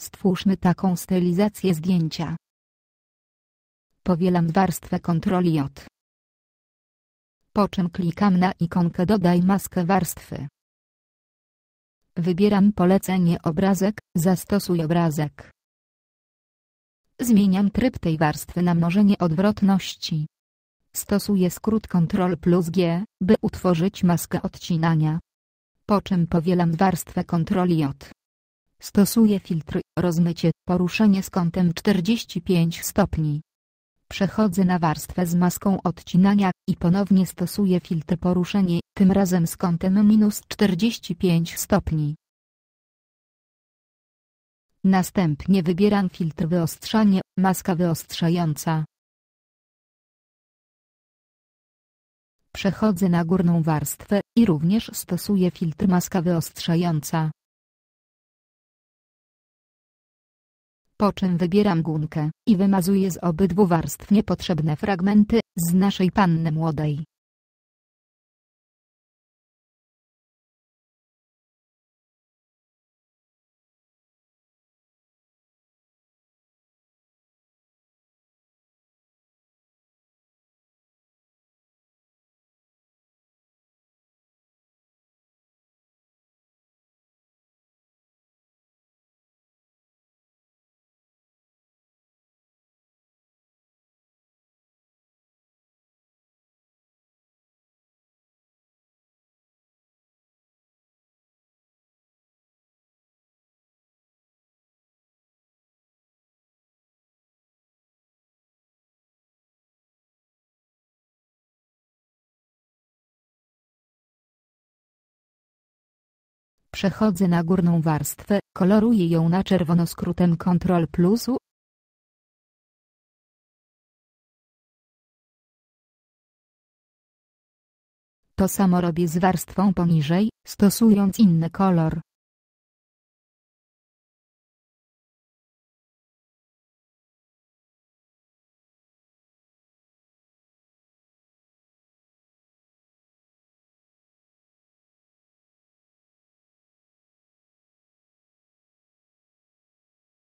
Stwórzmy taką stylizację zdjęcia. Powielam warstwę Ctrl J. Po czym klikam na ikonkę Dodaj maskę warstwy. Wybieram polecenie obrazek, zastosuj obrazek. Zmieniam tryb tej warstwy na mnożenie odwrotności. Stosuję skrót Ctrl plus G, by utworzyć maskę odcinania. Po czym powielam warstwę Ctrl J. Stosuję filtr, rozmycie, poruszenie z kątem 45 stopni. Przechodzę na warstwę z maską odcinania i ponownie stosuję filtr poruszenie, tym razem z kątem minus 45 stopni. Następnie wybieram filtr wyostrzanie, maska wyostrzająca. Przechodzę na górną warstwę i również stosuję filtr maska wyostrzająca. Po czym wybieram gumkę i wymazuję z obydwu warstw niepotrzebne fragmenty z naszej panny młodej. Przechodzę na górną warstwę, koloruję ją na czerwono skrótem Ctrl plusu. To samo robię z warstwą poniżej, stosując inny kolor.